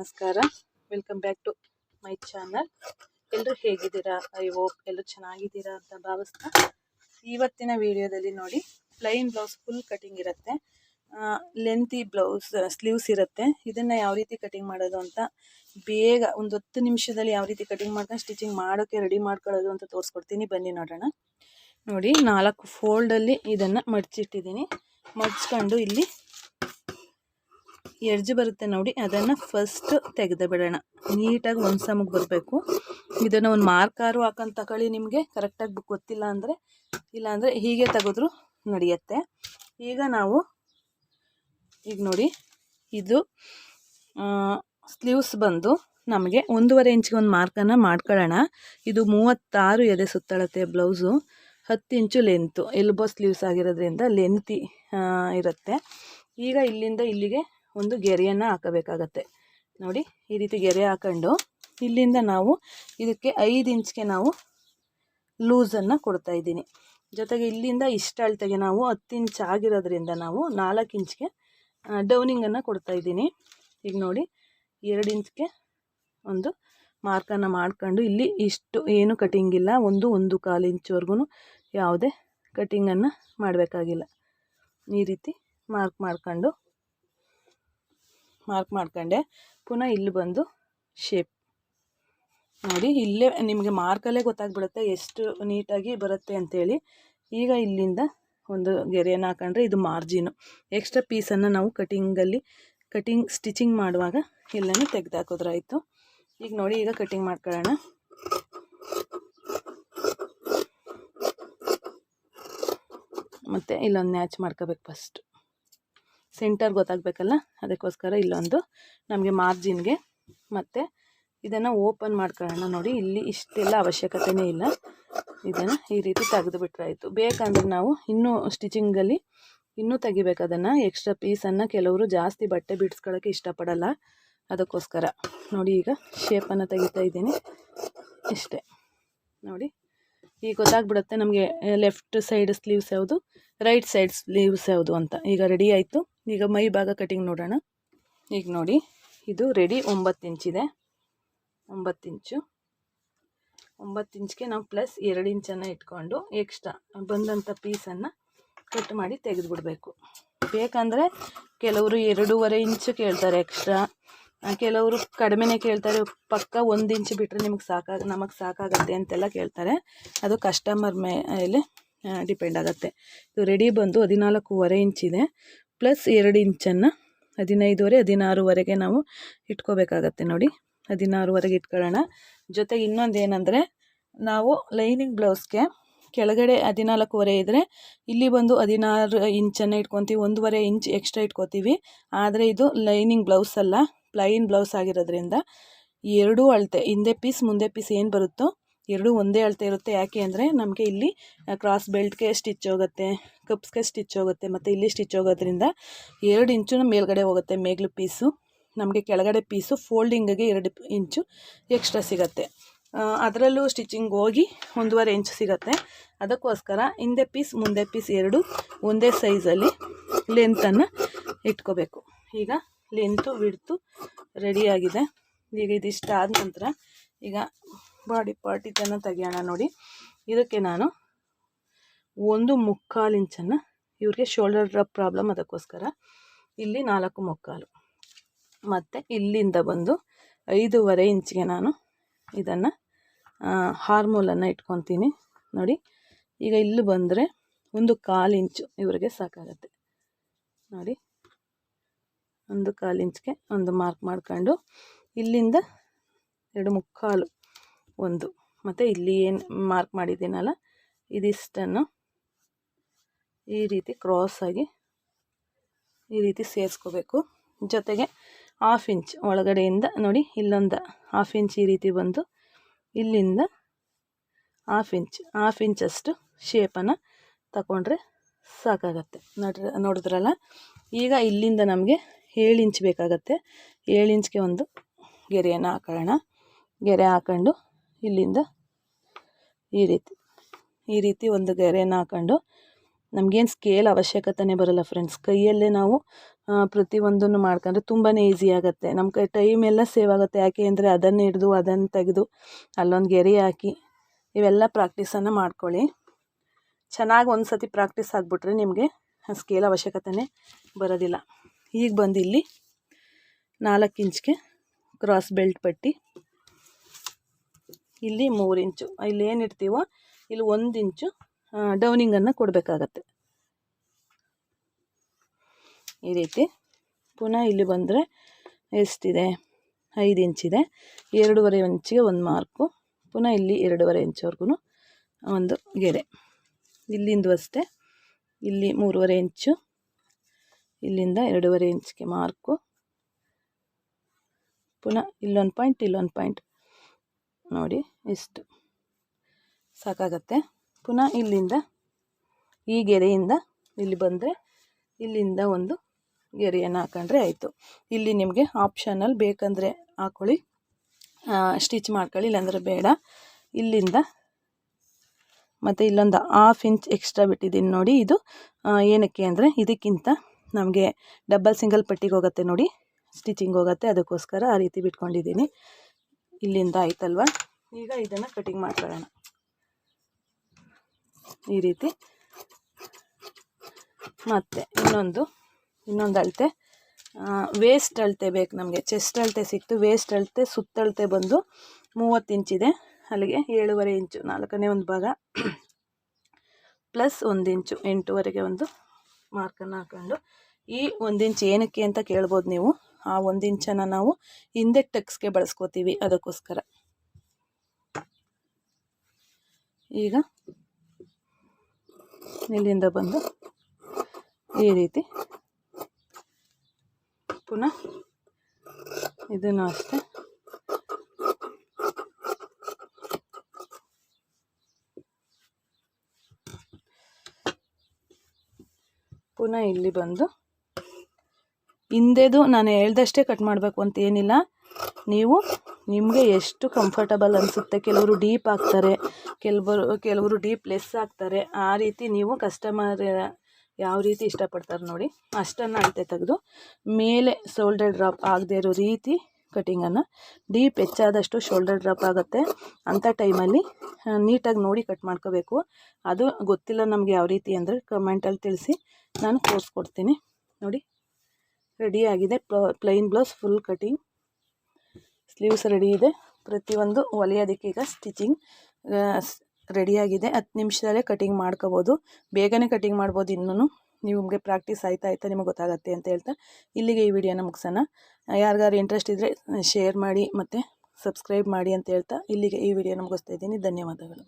ನಮಸ್ಕಾರ. Welcome back to my channel ಎಲ್ಲರೂ ಹೇಗಿದ್ದೀರಾ? ಐ ಹೋಪ್ ಎಲ್ಲರೂ ಚೆನ್ನಾಗಿದ್ದೀರಾ ಅಂತ ಭಾವಿಸ್ತಾ ಇವತ್ತಿನ ವಿಡಿಯೋದಲ್ಲಿ ನೋಡಿ ಪ್ಲೈನ್ ಬ್ಲೌಸ್ ಫುಲ್ ಕಟಿಂಗ್ ಇರುತ್ತೆ. ಲೆಂತಿ ಬ್ಲೌಸ್ ಸ್ಲೀವ್ಸ್ ಇರುತ್ತೆ. ಇದನ್ನು ಯಾವ ರೀತಿ ಕಟಿಂಗ್ ಮಾಡೋದು ಅಂತ ಬೇಗ ಒಂದು ಹತ್ತು ನಿಮಿಷದಲ್ಲಿ ಯಾವ ರೀತಿ ಕಟಿಂಗ್ ಮಾಡ್ಕೊಂಡು ಸ್ಟಿಚಿಂಗ್ ಮಾಡೋಕ್ಕೆ ರೆಡಿ ಮಾಡ್ಕೊಳ್ಳೋದು ಅಂತ ತೋರಿಸ್ಕೊಡ್ತೀನಿ. ಬನ್ನಿ ನೋಡೋಣ. ನೋಡಿ, ನಾಲ್ಕು ಫೋಲ್ಡಲ್ಲಿ ಇದನ್ನು ಮಡಚಿಟ್ಟಿದ್ದೀನಿ. ಮಡ್ಚ್ಕೊಂಡು ಇಲ್ಲಿ ಎಡ್ಜ್ ಬರುತ್ತೆ ನೋಡಿ, ಅದನ್ನು ಫಸ್ಟ್ ತೆಗೆದು ಬಿಡೋಣ. ನೀಟಾಗಿ ಒಂದು ಸಮಗೆ ಬರಬೇಕು. ಇದನ್ನು ಒಂದು ಮಾರ್ಕಾರು ಹಾಕೊಂಡು ತಗೊಳ್ಳಿ ನಿಮಗೆ. ಕರೆಕ್ಟಾಗಿ ಗೊತ್ತಿಲ್ಲ ಅಂದರೆ ಇಲ್ಲಾಂದರೆ ಹೀಗೆ ತೆಗೆದ್ರು ನಡೆಯುತ್ತೆ. ಈಗ ನಾವು, ಈಗ ನೋಡಿ, ಇದು ಸ್ಲೀವ್ಸ್ ಬಂದು ನಮಗೆ ಒಂದೂವರೆ ಇಂಚಿಗೆ ಒಂದು ಮಾರ್ಕನ್ನು ಮಾಡ್ಕೊಳ್ಳೋಣ ಇದು ಮೂವತ್ತಾರು ಎದೆ ಸುತ್ತಳತೆ ಬ್ಲೌಸು ಹತ್ತು ಇಂಚು ಲೆಂತು ಎಲ್ಬೋ ಸ್ಲೀವ್ಸ್ ಆಗಿರೋದ್ರಿಂದ ಲೆಂತಿ ಇರುತ್ತೆ. ಈಗ ಇಲ್ಲಿಂದ ಇಲ್ಲಿಗೆ ಒಂದು ಗೆರೆಯನ್ನು ಹಾಕಬೇಕಾಗತ್ತೆ. ನೋಡಿ, ಈ ರೀತಿ ಗೆರೆ ಹಾಕೊಂಡು ಇಲ್ಲಿಂದ ನಾವು ಇದಕ್ಕೆ ಐದು ಇಂಚ್ಗೆ ನಾವು ಲೂಸನ್ನು ಕೊಡ್ತಾ ಇದ್ದೀನಿ. ಜೊತೆಗೆ ಇಲ್ಲಿಂದ ಇಷ್ಟು ಅಳತೆಗೆ ನಾವು ಹತ್ತು ಇಂಚ್ ಆಗಿರೋದ್ರಿಂದ ನಾವು ನಾಲ್ಕು ಇಂಚ್ಗೆ ಡೌನಿಂಗನ್ನು ಕೊಡ್ತಾ ಇದ್ದೀನಿ. ಈಗ ನೋಡಿ, ಎರಡು ಇಂಚ್ಗೆ ಒಂದು ಮಾರ್ಕನ್ನು ಮಾಡ್ಕೊಂಡು ಇಲ್ಲಿ ಇಷ್ಟು ಏನು ಕಟಿಂಗ್ ಇಲ್ಲ. ಒಂದು ಒಂದು ಕಾಲು ಇಂಚ್ವರೆಗೂ ಯಾವುದೇ ಕಟಿಂಗನ್ನು ಮಾಡಬೇಕಾಗಿಲ್ಲ. ಈ ರೀತಿ ಮಾರ್ಕ್ ಮಾಡ್ಕೊಂಡು ಮಾರ್ಕ್ ಮಾಡ್ಕೊಂಡೆ. ಪುನಃ ಇಲ್ಲಿ ಬಂದು ಶೇಪ್ ನೋಡಿ, ಇಲ್ಲೇ ನಿಮಗೆ ಮಾರ್ಕಲ್ಲೇ ಗೊತ್ತಾಗ್ಬಿಡುತ್ತೆ ಎಷ್ಟು ನೀಟಾಗಿ ಬರುತ್ತೆ ಅಂಥೇಳಿ ಈಗ ಇಲ್ಲಿಂದ ಒಂದು ಗೆರೆಯನ್ನು ಹಾಕೊಂಡ್ರೆ ಇದು ಮಾರ್ಜಿನು ಎಕ್ಸ್ಟ್ರಾ ಪೀಸನ್ನು ನಾವು ಕಟಿಂಗಲ್ಲಿ ಕಟಿಂಗ್ ಸ್ಟಿಚಿಂಗ್ ಮಾಡುವಾಗ ಎಲ್ಲನೂ ತೆಗೆದಾಕೋದ್ರಾಯಿತು. ಈಗ ನೋಡಿ, ಈಗ ಕಟಿಂಗ್ ಮಾಡ್ಕೊಳ್ಳೋಣ. ಮತ್ತು ಇಲ್ಲೊಂದು ಮ್ಯಾಚ್ ಮಾಡ್ಕೋಬೇಕು ಫಸ್ಟ್ ಸೆಂಟರ್ ಗೊತ್ತಾಗಬೇಕಲ್ಲ? ಅದಕ್ಕೋಸ್ಕರ ಇಲ್ಲೊಂದು. ನಮಗೆ ಮಾರ್ಜಿನ್ಗೆ. ಮತ್ತು ಇದನ್ನು ಓಪನ್ ಮಾಡ್ಕೊಳ್ಳೋಣ ನೋಡಿ. ಇಲ್ಲಿ ಇಷ್ಟೆಲ್ಲ ಅವಶ್ಯಕತೆಯೇ ಇಲ್ಲ. ಇದನ್ನು ಈ ರೀತಿ ತೆಗೆದು ಆಯಿತು ಬೇಕಂದ್ರೆ ನಾವು ಇನ್ನೂ ಸ್ಟಿಚಿಂಗಲ್ಲಿ ಇನ್ನೂ ತೆಗಿಬೇಕು ಅದನ್ನು. ಎಕ್ಸ್ಟ್ರಾ ಪೀಸನ್ನು ಕೆಲವರು ಜಾಸ್ತಿ ಬಟ್ಟೆ ಬಿಡಿಸ್ಕೊಳ್ಳೋಕ್ಕೆ ಇಷ್ಟಪಡಲ್ಲ. ಅದಕ್ಕೋಸ್ಕರ. ನೋಡಿ ಈಗ ಶೇಪನ್ನು ತೆಗಿತಾ ಇದ್ದೀನಿ. ಇಷ್ಟೇ. ನೋಡಿ. ಈಗ ಗೊತ್ತಾಗ್ಬಿಡುತ್ತೆ ನಮಗೆ ಲೆಫ್ಟ್ ಸೈಡ್ ಸ್ಲೀವ್ಸ್ ಯಾವುದು ರೈಟ್ ಸೈಡ್ ಸ್ಲೀವ್ಸ್ ಯಾವುದು ಅಂತ. ಈಗ ರೆಡಿ ಆಯಿತು. ಈಗ ಮೈ ಭಾಗ ಕಟಿಂಗ್ ನೋಡೋಣ. ಈಗ ನೋಡಿ, ಇದು ರೆಡಿ ಒಂಬತ್ತು ಇಂಚಿದೆ ಒಂಬತ್ತು ಇಂಚು ಒಂಬತ್ತು ಇಂಚ್ಗೆ ನಾವು ಪ್ಲಸ್ ಎರಡು ಇಂಚನ್ನು ಇಟ್ಕೊಂಡು ಎಕ್ಸ್ಟ್ರಾ ಬಂದಂಥ ಪೀಸನ್ನು ಕಟ್ ಮಾಡಿ ತೆಗೆದುಬಿಡಬೇಕು. ಬೇಕಂದರೆ ಕೆಲವರು ಎರಡೂವರೆ ಇಂಚು ಕೇಳ್ತಾರೆ ಎಕ್ಸ್ಟ್ರಾ ಕೆಲವರು ಕಡಿಮೆನೇ ಕೇಳ್ತಾರೆ, ಪಕ್ಕ ಒಂದು ಇಂಚು ಬಿಟ್ಟರೆ ನಿಮಗೆ ಸಾಕಾಗ, ನಮಗೆ ಸಾಕಾಗತ್ತೆ ಅಂತೆಲ್ಲ ಕೇಳ್ತಾರೆ. ಅದು ಕಸ್ಟಮರ್ ಮೇಲೆ ಡಿಪೆಂಡ್ ಆಗುತ್ತೆ. ಇದು ರೆಡಿ ಬಂದು ಹದಿನಾಲ್ಕೂವರೆ ಇಂಚಿದೆ ಪ್ಲಸ್ ಎರಡು ಇಂಚನ್ನು ಹದಿನೈದುವರೆ, ಹದಿನಾರುವರೆಗೆ ನಾವು ಇಟ್ಕೋಬೇಕಾಗತ್ತೆ ನೋಡಿ. ಹದಿನಾರುವರೆಗೆ ಇಟ್ಕೊಳ್ಳೋಣ. ಜೊತೆಗೆ ಇನ್ನೊಂದು ಏನಂದರೆ ನಾವು ಲೈನಿಂಗ್ ಬ್ಲೌಸ್ಗೆ ಕೆಳಗಡೆ ಹದಿನಾಲ್ಕೂವರೆ ಇದ್ದರೆ ಇಲ್ಲಿ ಬಂದು ಹದಿನಾರು ಇಂಚನ್ನು ಇಟ್ಕೊತೀವಿ, ಒಂದೂವರೆ ಇಂಚ್ ಎಕ್ಸ್ಟ್ರಾ ಇಟ್ಕೋತೀವಿ. ಆದರೆ ಇದು ಲೈನಿಂಗ್ ಬ್ಲೌಸ್ ಅಲ್ಲ ಪ್ಲೈನ್ ಬ್ಲೌಸ್ ಆಗಿರೋದ್ರಿಂದ ಎರಡೂ ಅಳತೆ, ಹಿಂದೆ ಪೀಸ್ ಮುಂದೆ ಪೀಸ್ ಏನು ಬರುತ್ತೋ ಎರಡೂ ಒಂದೇ ಅಳತೆ ಇರುತ್ತೆ. ಯಾಕೆ ಅಂದರೆ ನಮಗೆ ಇಲ್ಲಿ ಕ್ರಾಸ್ ಬೆಲ್ಟ್ಗೆ ಸ್ಟಿಚ್ ಹೋಗುತ್ತೆ ಕಪ್ಸ್ಗೆ ಸ್ಟಿಚ್ ಹೋಗುತ್ತೆ, ಮತ್ತು ಇಲ್ಲಿ ಸ್ಟಿಚ್ ಹೋಗೋದ್ರಿಂದ ಎರಡು ಇಂಚು ಮೇಲ್ಗಡೆ ಹೋಗುತ್ತೆ ಮೇಗ್ಲು ಪೀಸು ನಮಗೆ ಕೆಳಗಡೆ ಪೀಸು ಫೋಲ್ಡಿಂಗಿಗೆ ಎರಡು ಇಂಚು ಎಕ್ಸ್ಟ್ರಾ ಸಿಗುತ್ತೆ. ಅದರಲ್ಲೂ ಸ್ಟಿಚಿಂಗ್ ಹೋಗಿ ಒಂದೂವರೆ ಇಂಚ್ ಸಿಗುತ್ತೆ. ಅದಕ್ಕೋಸ್ಕರ ಹಿಂದೆ ಪೀಸ್ ಮುಂದೆ ಪೀಸ್ ಎರಡು ಒಂದೇ ಸೈಜಲ್ಲಿ ಲೆಂತನ್ನು ಇಟ್ಕೋಬೇಕು. ಈಗ ಲೆಂತು ಬಿಡ್ತು ರೆಡಿಯಾಗಿದೆ ಈಗ ಇದಿಷ್ಟ ಆದ ನಂತರ ಈಗ ಬಾಡಿ ಪಾರ್ಟ್ ಇದನ್ನು ತೆಗೆಯೋಣ ನೋಡಿ. ಇದಕ್ಕೆ ನಾನು ಒಂದು ಮುಕ್ಕಾಲು ಇಂಚನ್ನು ಇವ್ರಿಗೆ ಶೋಲ್ಡರ್ ಪ್ರಾಬ್ಲಮ್ ಅದಕ್ಕೋಸ್ಕರ ಇಲ್ಲಿ ನಾಲ್ಕು ಮುಕ್ಕಾಲು. ಮತ್ತು ಇಲ್ಲಿಂದ ಬಂದು ಐದೂವರೆ ಇಂಚಿಗೆ ನಾನು ಇದನ್ನು ಹಾರ್ಮೋಲನ್ನು ಇಟ್ಕೊತೀನಿ. ನೋಡಿ, ಈಗ ಇಲ್ಲಿ ಬಂದರೆ ಒಂದು ಕಾಲು ಇಂಚು ಇವರಿಗೆ ಸಾಕಾಗತ್ತೆ. ನೋಡಿ, ಒಂದು ಕಾಲು ಇಂಚ್ಗೆ ಒಂದು ಮಾರ್ಕ್ ಮಾಡ್ಕೊಂಡು ಇಲ್ಲಿಂದ ಎರಡು ಮುಕ್ಕಾಲು ಒಂದು. ಮತ್ತು ಇಲ್ಲಿ ಏನು ಮಾರ್ಕ್ ಮಾಡಿದ್ದೀನಲ್ಲ, ಇದಿಷ್ಟನ್ನು ಈ ರೀತಿ ಕ್ರಾಸಾಗಿ ಈ ರೀತಿ ಸೇರಿಸ್ಕೋಬೇಕು. ಜೊತೆಗೆ ಹಾಫ್ ಇಂಚ್ ಒಳಗಡೆಯಿಂದ ನೋಡಿ, ಇಲ್ಲೊಂದು ಹಾಫ್ ಇಂಚ್ ಈ ರೀತಿ ಬಂದು ಇಲ್ಲಿಂದ ಹಾಫ್ ಇಂಚ್ ಹಾಫ್ ಇಂಚಷ್ಟು ಶೇಪನ್ನು ತಗೊಂಡ್ರೆ ಸಾಕಾಗತ್ತೆ. ನೋಡ್ರಿ, ನೋಡಿದ್ರಲ್ಲ? ಈಗ ಇಲ್ಲಿಂದ ನಮಗೆ ಏಳು ಇಂಚ್ ಬೇಕಾಗತ್ತೆ. ಏಳು ಇಂಚ್ಗೆ ಒಂದು ಗೆರೆಯನ್ನು ಹಾಕೋಣ. ಗೆರೆ ಹಾಕೊಂಡು ಇಲ್ಲಿಂದ ಈ ರೀತಿ ಈ ರೀತಿ ಒಂದು ಗೆರೆಯನ್ನು ಹಾಕೊಂಡು ನಮಗೇನು ಸ್ಕೇಲ್ ಅವಶ್ಯಕತೆನೇ ಬರಲ್ಲ ಫ್ರೆಂಡ್ಸ್ ಕೈಯಲ್ಲೇ ನಾವು ಪ್ರತಿಯೊಂದನ್ನು ಮಾಡ್ಕೊಂಡ್ರೆ ತುಂಬಾ ಈಸಿ ಆಗುತ್ತೆ. ನಮ್ಮ ಕೈ ಟೈಮ್ ಎಲ್ಲ ಸೇವ್ ಆಗುತ್ತೆ. ಯಾಕೆ ಅಂದರೆ ಅದನ್ನು ಹಿಡಿದು, ಅದನ್ನು ತೆಗೆದು, ಅಲ್ಲೊಂದು ಗೆರೆ ಹಾಕಿ, ಇವೆಲ್ಲ ಪ್ರಾಕ್ಟೀಸನ್ನು ಮಾಡ್ಕೊಳ್ಳಿ. ಚೆನ್ನಾಗಿ ಒಂದು ಸತಿ ಪ್ರಾಕ್ಟೀಸ್ ಆಗಿಬಿಟ್ರೆ ನಿಮಗೆ ಸ್ಕೇಲ್ ಅವಶ್ಯಕತೆನೇ ಬರೋದಿಲ್ಲ. ಈಗ ಬಂದು ಇಲ್ಲಿ ನಾಲ್ಕು ಇಂಚ್ಗೆ ಕ್ರಾಸ್ ಬೆಲ್ಟ್ ಪಟ್ಟಿ. ಇಲ್ಲಿ ಮೂರು ಇಂಚು. ಇಲ್ಲಿ ಏನು ಇಡ್ತೀವೋ, ಇಲ್ಲಿ ಒಂದು ಇಂಚು. ಡೌನಿಂಗನ್ನು ಕೊಡಬೇಕಾಗತ್ತೆ. ಈ ರೀತಿ ಪುನಃ ಇಲ್ಲಿ ಬಂದರೆ ಎಷ್ಟಿದೆ? ಐದು ಇಂಚಿದೆ ಎರಡೂವರೆ ಇಂಚಿಗೆ ಒಂದು ಮಾರ್ಕು. ಪುನಃ ಇಲ್ಲಿ ಎರಡೂವರೆ ಇಂಚವರೆಗೂ ಒಂದು ಗೆರೆ. ಇಲ್ಲಿಂದು ಅಷ್ಟೇ. ಇಲ್ಲಿ ಮೂರುವರೆ ಇಂಚು. ಇಲ್ಲಿಂದ ಎರಡೂವರೆ ಇಂಚಿಗೆ ಮಾರ್ಕು. ಪುನಃ ಇಲ್ಲೊಂದು ಪಾಯಿಂಟ್ ಇಲ್ಲೊಂದು ಪಾಯಿಂಟ್ ನೋಡಿ ಇಷ್ಟು ಸಾಕಾಗತ್ತೆ. ಪುನಃ ಇಲ್ಲಿಂದ ಈ ಗೆರೆಯಿಂದ ಇಲ್ಲಿ ಬಂದರೆ ಇಲ್ಲಿಂದ ಒಂದು ಗೆರೆಯನ್ನು ಹಾಕೊಂಡ್ರೆ ಆಯಿತು. ಇಲ್ಲಿ ನಿಮಗೆ ಆಪ್ಷನಲ್ ಬೇಕಂದರೆ ಹಾಕೊಳ್ಳಿ. ಸ್ಟಿಚ್ ಮಾಡ್ಕೊಳ್ಳಿ, ಇಲ್ಲಾಂದರೆ ಬೇಡ. ಇಲ್ಲಿಂದ ಮತ್ತು ಇಲ್ಲೊಂದು ಹಾಫ್ ಇಂಚ್ ಎಕ್ಸ್ಟ್ರಾ ಬಿಟ್ಟಿದ್ದೀನಿ ನೋಡಿ ಇದು. ಏನಕ್ಕೆ ಅಂದರೆ ಇದಕ್ಕಿಂತ ನಮಗೆ ಡಬಲ್ ಸಿಂಗಲ್ ಪಟ್ಟಿಗೆ ಹೋಗುತ್ತೆ ನೋಡಿ. ಸ್ಟಿಚಿಂಗ್ ಹೋಗುತ್ತೆ, ಅದಕ್ಕೋಸ್ಕರ ಆ ರೀತಿ ಬಿಟ್ಕೊಂಡಿದ್ದೀನಿ. ಇಲ್ಲಿಂದ ಆಯ್ತಲ್ವ? ಈಗ ಇದನ್ನು ಕಟಿಂಗ್ ಮಾಡ್ಕೊಳ್ಳೋಣ. ಈ ರೀತಿ. ಮತ್ತು ಇನ್ನೊಂದು ಇನ್ನೊಂದು ಅಳತೆ. ವೇಸ್ಟ್ ಅಳತೆ ಬೇಕು ನಮಗೆ. ಚೆಸ್ಟ್ ಅಳತೆ ಸಿಕ್ತು. ವೇಸ್ಟ್ ಅಳತೆ ಸುತ್ತಳತೆ ಬಂದು ಮೂವತ್ತು ಇಂಚಿದೆ ಅಲ್ಲಿಗೆ ಏಳುವರೆ ಇಂಚು, ನಾಲ್ಕನೇ ಒಂದು ಭಾಗ. ಪ್ಲಸ್ ಒಂದು ಇಂಚು, ಎಂಟುವರೆಗೆ ಒಂದು ಮಾರ್ಕನ್ನು ಹಾಕೊಂಡು ಈ ಒಂದು ಇಂಚ್ ಏನಕ್ಕೆ ಅಂತ ಕೇಳ್ಬೋದು ನೀವು. ಆ ಒಂದು ಇಂಚನ್ನು ನಾವು ಹಿಂದೆ ಟಕ್ಸ್ಗೆ ಬಳಸ್ಕೋತೀವಿ ಅದಕ್ಕೋಸ್ಕರ. ಈಗ ಇಲ್ಲಿಂದ ಬಂದು ಈ ರೀತಿ ಪುನಃ ಇದನ್ನು ಅಷ್ಟೆ. ಪುನಃ ಇಲ್ಲಿ ಬಂದು ಹಿಂದೆದು ನಾನು ಹೇಳ್ದಷ್ಟೇ ಕಟ್ ಮಾಡಬೇಕು ಅಂತ ಏನಿಲ್ಲ. ನೀವು ನಿಮಗೆ ಎಷ್ಟು ಕಂಫರ್ಟಬಲ್ ಅನಿಸುತ್ತೆ? ಕೆಲವರು ಡೀಪ್ ಹಾಕ್ತಾರೆ ಕೆಲವರು ಕೆಲವರು ಡೀಪ್ ಲೆಸ್ ಹಾಕ್ತಾರೆ ಆ ರೀತಿ ನೀವು ಕಸ್ಟಮರ್ ಯಾವ ರೀತಿ ಇಷ್ಟಪಡ್ತಾರೆ ನೋಡಿ. ಅಷ್ಟನ್ನು ಅಳತೆ ತೆಗೆದು ಮೇಲೆ ಶೋಲ್ಡರ್ ಡ್ರಾಪ್ ಆಗದೆ ಇರೋ ರೀತಿ ಕಟಿಂಗನ್ನು ಡೀಪ್ ಹೆಚ್ಚಾದಷ್ಟು ಶೋಲ್ಡರ್ ಡ್ರಾಪ್ ಆಗುತ್ತೆ. ಅಂಥ ಟೈಮಲ್ಲಿ ನೀಟಾಗಿ ನೋಡಿ ಕಟ್ ಮಾಡ್ಕೋಬೇಕು. ಅದು ಗೊತ್ತಿಲ್ಲ ನಮಗೆ ಯಾವ ರೀತಿ ಅಂದರೆ ಕಮೆಂಟಲ್ಲಿ ತಿಳಿಸಿ ನಾನು ತೋರಿಸ್ಕೊಡ್ತೀನಿ ನೋಡಿ ರೆಡಿ ಆಗಿದೆ. Plain blouse full cutting sleeves ready ಇದೆ. ಪ್ರತಿಯೊಂದು ಹೊಲಿಯೋದಕ್ಕೆ ಈಗ ಸ್ಟಿಚಿಂಗ್ ರೆಡಿಯಾಗಿದೆ ಹತ್ತು ನಿಮಿಷದಲ್ಲೇ ಕಟಿಂಗ್ ಮಾಡ್ಕೋಬೋದು. ಬೇಗನೆ ಕಟಿಂಗ್ ಮಾಡ್ಬೋದು ಇನ್ನೂ ನಿಮಗೆ ಪ್ರಾಕ್ಟೀಸ್ ಆಯ್ತಾ ಆಯ್ತಾ ನಿಮಗೆ ಗೊತ್ತಾಗುತ್ತೆ ಅಂತ ಹೇಳ್ತಾ ಇಲ್ಲಿಗೆ ಈ ವಿಡಿಯೋನ ಮುಗಿಸೋಣ. ಯಾರಿಗಾರು ಇಂಟ್ರೆಸ್ಟ್ ಇದ್ದರೆ ಶೇರ್ ಮಾಡಿ ಮತ್ತು ಸಬ್ಸ್ಕ್ರೈಬ್ ಮಾಡಿ ಅಂತ ಹೇಳ್ತಾ ಇಲ್ಲಿಗೆ ಈ ವಿಡಿಯೋನ ಮುಗಿಸ್ತಾ ಇದ್ದೀನಿ. ಧನ್ಯವಾದಗಳು.